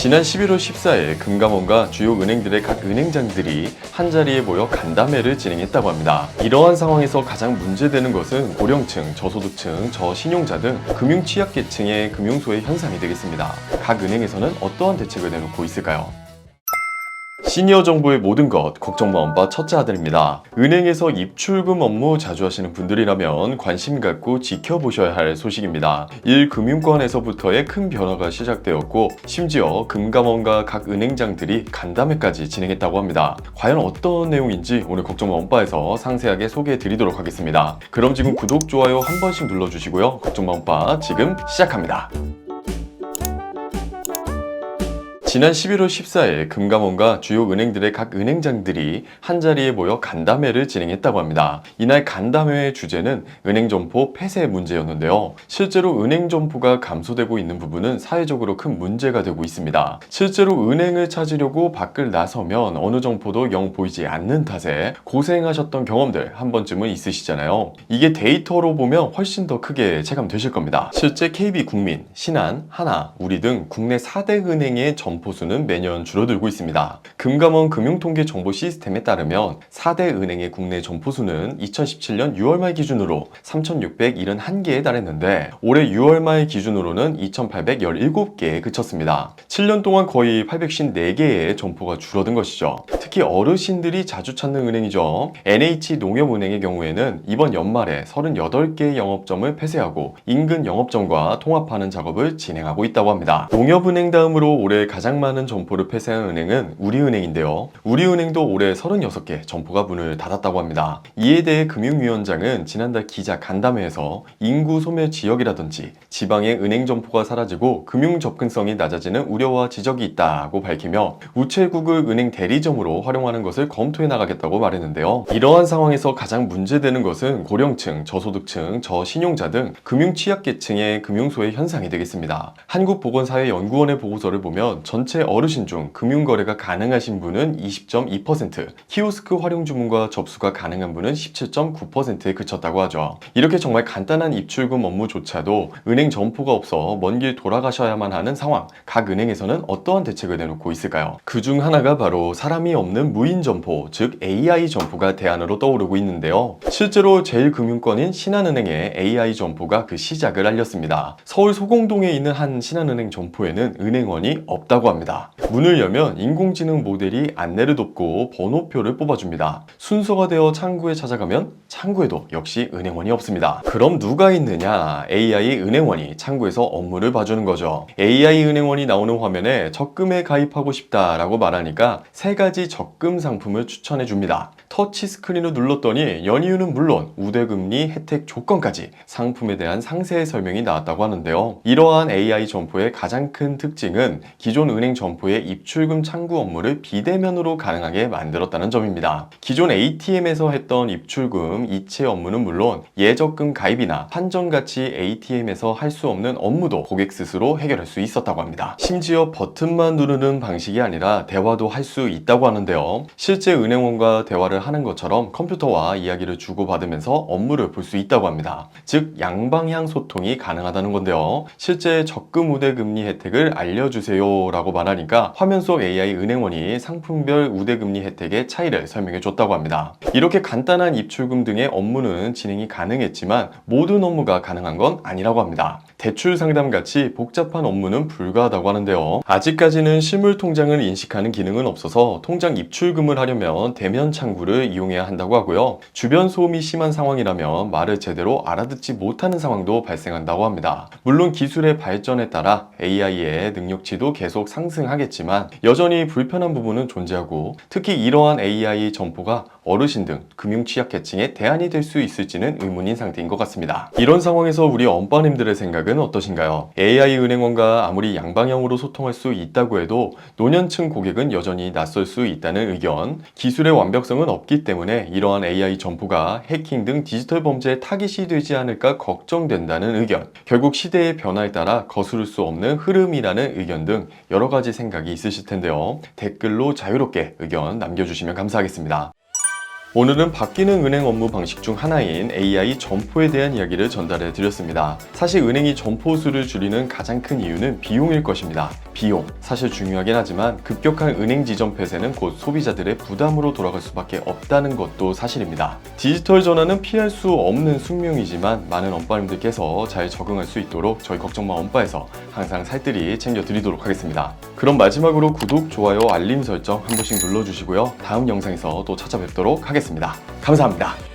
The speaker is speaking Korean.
지난 11월 14일 금감원과 주요 은행들의 각 은행장들이 한자리에 모여 간담회를 진행했다고 합니다. 이러한 상황에서 가장 문제되는 것은 고령층, 저소득층, 저신용자 등 금융 취약계층의 금융소외 현상이 되겠습니다. 각 은행에서는 어떠한 대책을 내놓고 있을까요? 시니어 정보의 모든 것 걱정 마음바 첫째 아들입니다. 은행에서 입출금 업무 자주 하시는 분들이라면 관심 갖고 지켜보셔야 할 소식입니다. 1금융권에서부터의 큰 변화가 시작되었고 심지어 금감원과 각 은행장들이 간담회까지 진행했다고 합니다. 과연 어떤 내용인지 오늘 걱정 마음바에서 상세하게 소개해 드리도록 하겠습니다. 그럼 지금 구독, 좋아요 한 번씩 눌러주시고요. 걱정 마음바 지금 시작합니다. 지난 11월 14일 금감원과 주요 은행들의 각 은행장들이 한자리에 모여 간담회를 진행했다고 합니다. 이날 간담회의 주제는 은행 점포 폐쇄 문제였는데요. 실제로 은행 점포가 감소되고 있는 부분은 사회적으로 큰 문제가 되고 있습니다. 실제로 은행을 찾으려고 밖을 나서면 어느 점포도 영 보이지 않는 탓에 고생하셨던 경험들 한 번쯤은 있으시잖아요. 이게 데이터로 보면 훨씬 더 크게 체감되실 겁니다. 실제 KB국민, 신한, 하나, 우리 등 국내 4대 은행의 점포 점포 수는 매년 줄어들고 있습니다. 금감원 금융통계 정보 시스템에 따르면 4대 은행의 국내 점포 수는 2017년 6월 말 기준으로 3,671개에 달했는데 올해 6월 말 기준으로는 2,817개에 그쳤습니다. 7년 동안 거의 854개의 점포가 줄어든 것이죠. 특히 어르신들이 자주 찾는 은행이죠. NH농협은행의 경우에는 이번 연말에 38개의 영업점을 폐쇄하고 인근 영업점과 통합하는 작업을 진행하고 있다고 합니다. 농협은행 다음으로 올해 가장 많은 점포를 폐쇄한 은행은 우리은행인데요. 우리은행도 올해 36개 점포가 문을 닫았다고 합니다. 이에 대해 금융위원장은 지난달 기자 간담회에서 인구 소멸 지역이라든지 지방의 은행 점포가 사라지고 금융 접근성이 낮아지는 우려와 지적이 있다고 밝히며 우체국을 은행 대리점으로 활용하는 것을 검토해 나가겠다고 말했는데요. 이러한 상황에서 가장 문제되는 것은 고령층, 저소득층, 저신용자 등 금융 취약계층의 금융소외 현상이 되겠습니다. 한국보건사회연구원의 보고서를 보면 전체 어르신 중 금융거래가 가능하신 분은 20.2%, 키오스크 활용 주문과 접수가 가능한 분은 17.9%에 그쳤다고 하죠. 이렇게 정말 간단한 입출금 업무조차도 은행 점포가 없어 먼 길 돌아가셔야만 하는 상황, 각 은행에서는 어떠한 대책을 내놓고 있을까요? 그 중 하나가 바로 사람이 없는 무인 점포, 즉 AI 점포가 대안으로 떠오르고 있는데요. 실제로 제일금융권인 신한은행의 AI 점포가 그 시작을 알렸습니다. 서울 소공동에 있는 한 신한은행 점포에는 은행원이 없다고 합니다. 문을 열면 인공지능 모델이 안내를 돕고 번호표를 뽑아줍니다. 순서가 되어 창구에 찾아가면 창구에도 역시 은행원이 없습니다. 그럼 누가 있느냐? AI 은행원이 창구에서 업무를 봐주는 거죠. AI 은행원이 나오는 화면에 적금에 가입하고 싶다라고 말하니까 세 가지 적금 상품을 추천해 줍니다. 터치 스크린을 눌렀더니 연이유는 물론 우대금리 혜택 조건까지 상품에 대한 상세 설명이 나왔다고 하는데요. 이러한 AI 점포의 가장 큰 특징은 기존 은행 점포의 입출금 창구 업무를 비대면으로 가능하게 만들었다는 점입니다. 기존 ATM에서 했던 입출금 이체 업무는 물론 예적금 가입이나 판정같이 ATM에서 할 수 없는 업무도 고객 스스로 해결할 수 있었다고 합니다. 심지어 버튼만 누르는 방식이 아니라 대화도 할 수 있다고 하는데요. 실제 은행원과 대화를 하는 것처럼 컴퓨터와 이야기를 주고받으면서 업무를 볼 수 있다고 합니다. 즉 양방향 소통이 가능하다는 건데요. 실제 적금 우대 금리 혜택을 알려주세요 라고 말하니까 화면 속 AI 은행원이 상품별 우대 금리 혜택의 차이를 설명해 줬다고 합니다. 이렇게 간단한 입출금 등의 업무는 진행이 가능했지만 모든 업무가 가능한 건 아니라고 합니다. 대출 상담 같이 복잡한 업무는 불가하다고 하는데요. 아직까지는 실물 통장을 인식하는 기능은 없어서 통장 입출금을 하려면 대면 창구를 이용해야 한다고 하고요. 주변 소음이 심한 상황이라면 말을 제대로 알아듣지 못하는 상황도 발생한다고 합니다. 물론 기술의 발전에 따라 AI의 능력치도 계속 상승하겠지만 여전히 불편한 부분은 존재하고 특히 이러한 AI 점포가 어르신 등 금융 취약계층의 대안이 될 수 있을지는 의문인 상태인 것 같습니다. 이런 상황에서 우리 엄빠님들의 생각은 어떠신가요? AI 은행원과 아무리 양방향으로 소통할 수 있다고 해도 노년층 고객은 여전히 낯설 수 있다는 의견, 기술의 완벽성은 없기 때문에 이러한 AI 점포가 해킹 등 디지털 범죄에 타깃이 되지 않을까 걱정된다는 의견, 결국 시대의 변화에 따라 거스를 수 없는 흐름이라는 의견 등 여러 가지 생각이 있으실 텐데요. 댓글로 자유롭게 의견 남겨주시면 감사하겠습니다. 오늘은 바뀌는 은행 업무 방식 중 하나인 AI 점포에 대한 이야기를 전달해 드렸습니다. 사실 은행이 점포 수를 줄이는 가장 큰 이유는 비용일 것입니다. 비용. 사실 중요하긴 하지만 급격한 은행 지점 폐쇄는 곧 소비자들의 부담으로 돌아갈 수밖에 없다는 것도 사실입니다. 디지털 전환은 피할 수 없는 숙명이지만 많은 엄빠님들께서 잘 적응할 수 있도록 저희 걱정마 엄빠에서 항상 살뜰히 챙겨 드리도록 하겠습니다. 그럼 마지막으로 구독, 좋아요, 알림 설정 한 번씩 눌러주시고요. 다음 영상에서 또 찾아뵙도록 하겠습니다. 감사합니다.